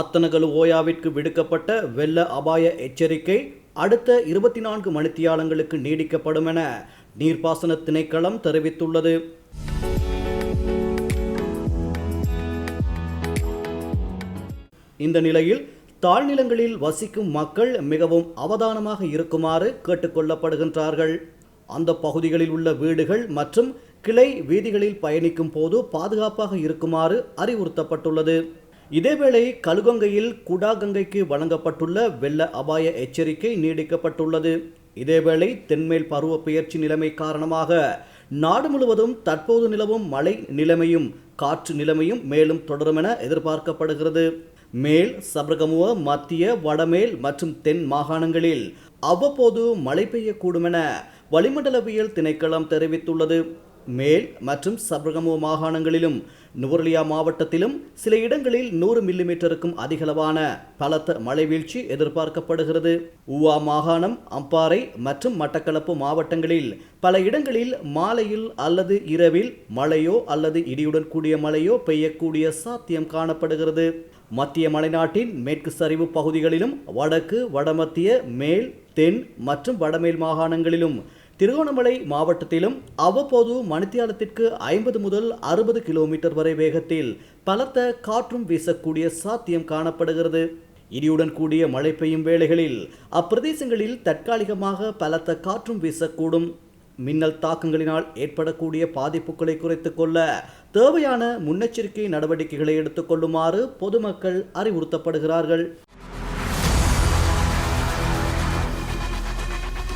அத்தனகலு ஓயாவிற்கு விடுக்கப்பட்ட வெள்ள அபாய எச்சரிக்கை அடுத்த இருபத்தி நான்கு மணித்தியாலங்களுக்கு நீடிக்கப்படும் என நீர்ப்பாசன திணைக்களம் தெரிவித்துள்ளது. இந்த நிலையில் தாழ்நிலங்களில் வசிக்கும் மக்கள் மிகவும் அவதானமாக இருக்குமாறு கேட்டுக்கொள்ளப்படுகின்றார்கள். அந்த பகுதிகளில் உள்ள வீடுகள் மற்றும் கிளை வீதிகளில் பயணிக்கும் போது பாதுகாப்பாக இருக்குமாறு அறிவுறுத்தப்பட்டுள்ளது. இதேவேளை கழுகங்கையில் குடாகங்கைக்கு வழங்கப்பட்டுள்ள வெள்ள அபாய எச்சரிக்கை நீடிக்கப்பட்டுள்ளது. இதேவேளை தென்மேல் பருவ பெயர்ச்சி நிலைமை காரணமாக நாடு முழுவதும் தற்போது நிலவும் மழை நிலைமையும் காற்று நிலைமையும் மேலும் தொடரும் என எதிர்பார்க்கப்படுகிறது. மேல் சபரகமுவ மத்திய வடமேல் மற்றும் தென் மாகாணங்களில் அவ்வப்போது மழை பெய்யக்கூடும் என வளிமண்டலவியல் திணைக்களம் தெரிவித்துள்ளது. மேல் மற்றும் சபரகமுவ மாகாணங்களிலும் நுவர்லியா மாவட்டத்திலும் சில இடங்களில் நூறு மில்லிமீட்டருக்கும் அதிகளவான பலத்த மழை வீழ்ச்சி எதிர்பார்க்கப்படுகிறது. உவா மாகாணம் அம்பாறை மற்றும் மட்டக்களப்பு மாவட்டங்களில் பல இடங்களில் மாலையில் அல்லது இரவில் மழையோ அல்லது இடியுடன் கூடிய மழையோ பெய்யக்கூடிய சாத்தியம் காணப்படுகிறது. மத்திய மலைநாட்டின் மேற்கு சரிவு பகுதிகளிலும் வடக்கு வடமத்திய மேல் தென் மற்றும் வடமேல் மாகாணங்களிலும் திருகோணமலை மாவட்டத்திலும் அவ்வப்போது மணித்தியாலத்திற்கு ஐம்பது முதல் அறுபது கிலோமீட்டர் வரை வேகத்தில் பலத்த காற்றும் வீசக்கூடிய சாத்தியம் காணப்படுகிறது. இடியுடன் கூடிய மழை பெய்யும் வேளைகளில் அப்பிரதேசங்களில் தற்காலிகமாக பலத்த காற்றும் வீசக்கூடும். மின்னல் தாக்கங்களினால் ஏற்படக்கூடிய பாதிப்புகளை குறைத்துக் கொள்ள தேவையான முன்னெச்சரிக்கை நடவடிக்கைகளை எடுத்துக்கொள்ளுமாறு பொதுமக்கள் அறிவுறுத்தப்படுகிறார்கள்.